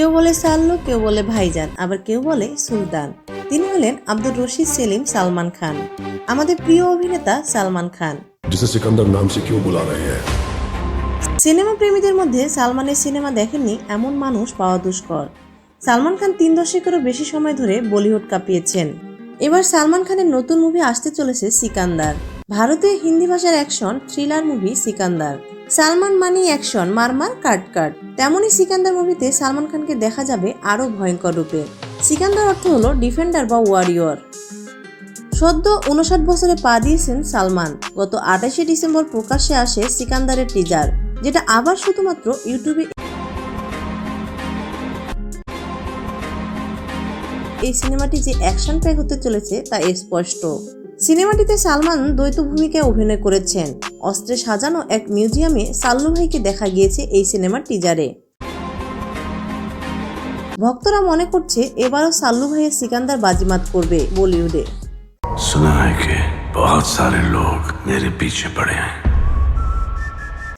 কেউ বলে সাল্লু কেউ বলে ভাইজান আবার কেউ বলে সুলতান। তিনি হলেন আব্দুর রশিদ সেলিম সালমান খান। আমাদের প্রিয় অভিনেতা সালমান খান। সিনেমা প্রেমীদের মধ্যে সালমানের সিনেমা দেখেননি এমন মানুষ পাওয়া দুষ্কর। সালমান খান তিন দশকেরও বেশি সময় ধরে বলিউড কাঁপিয়েছেন। এবার সালমান খানের নতুন মুভি আসতে চলেছে সিকান্দার। ভারতে হিন্দি ভাষার action thriller movie Sikandar. Salman মানি অ্যাকশন, মারমার কাট কাট তেমনই সিকান্দার মুভিতে সালমান খানকে দেখা যাবে আরও ভয়ঙ্কর রূপে। সিকান্দার অর্থ হলো ডিফেন্ডার বা ওয়ারিয়র সদ্য উনষাট বছরে পা দিয়েছেন সালমান। গত আঠাশে ডিসেম্বর প্রকাশ্যে আসে সিকান্দারের টিজার যেটা আবার শুধুমাত্র ইউটিউবে এই সিনেমাটি যে অ্যাকশন প্যাক হতে চলেছে তা স্পষ্ট। সিনেমাটিতে সালমান দ্বৈত ভূমিকায় অভিনয় করেছেন। অস্ত্রে সাজানো এক মিউজিয়ামে সাল্লু ভাইকে দেখা গিয়েছে এই সিনেমার টিজারে ভক্তরা মনে করছে এবারও সাল্লু ভাইয়ের সিকান্দার বাজিমাত করবে বলিউডে।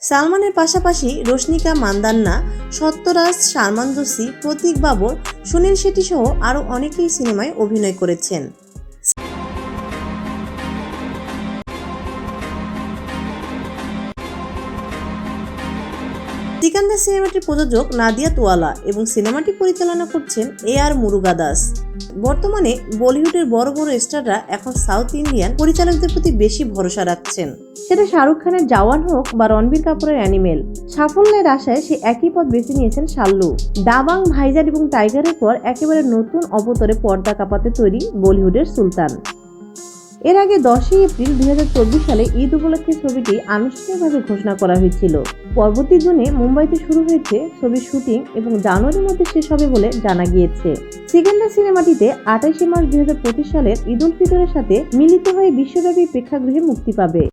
সালমানের পাশাপাশি রশ্মিকা মান্দান্না সত্যরাজ সালমান যোশী প্রতীক বাবর সুনীল শেট্টি সহ আরও অনেকেই সিনেমায় অভিনয় করেছেন। সিকান্দার সিনেমাটির প্রযোজক নাদিয়া তোয়ালা এবং সিনেমাটি পরিচালনা করছেন এ আর মুরুগা দাস বর্তমানে বলিউডের বড় বড় স্টাররা এখন সাউথ ইন্ডিয়ান পরিচালকদের প্রতি বেশি ভরসা রাখছেন। সেটা শাহরুখ খানের জওয়ান হোক বা রণবীর কাপুরের অ্যানিমেল, সাফল্যের আশায় সে একই পথ বেছে নিয়েছেন শাল্লু। দাবাং, ভাইজান এবং টাইগারের পর একেবারে নতুন অবতরে পর্দা কাঁপাতে তৈরি বলিউডের সুলতান। এর আগে দশই এপ্রিল দুই হাজার চব্বিশ সালে ঈদ উপলক্ষে ছবিটি আনুষ্ঠানিকভাবে ঘোষণা করা হয়েছিল। পরবর্তী জুনে মুম্বাইতে শুরু হয়েছে ছবির শুটিং এবং জানুয়ারির মধ্যে শেষ হবে বলে জানা গিয়েছে। সিকেন্ডার সিনেমাটিতে আঠাশে মার্চ দুই হাজার পঁচিশ সালের ঈদ উল ফিতরের সাথে মিলিত হয়ে বিশ্বব্যাপী প্রেক্ষাগৃহে মুক্তি পাবে।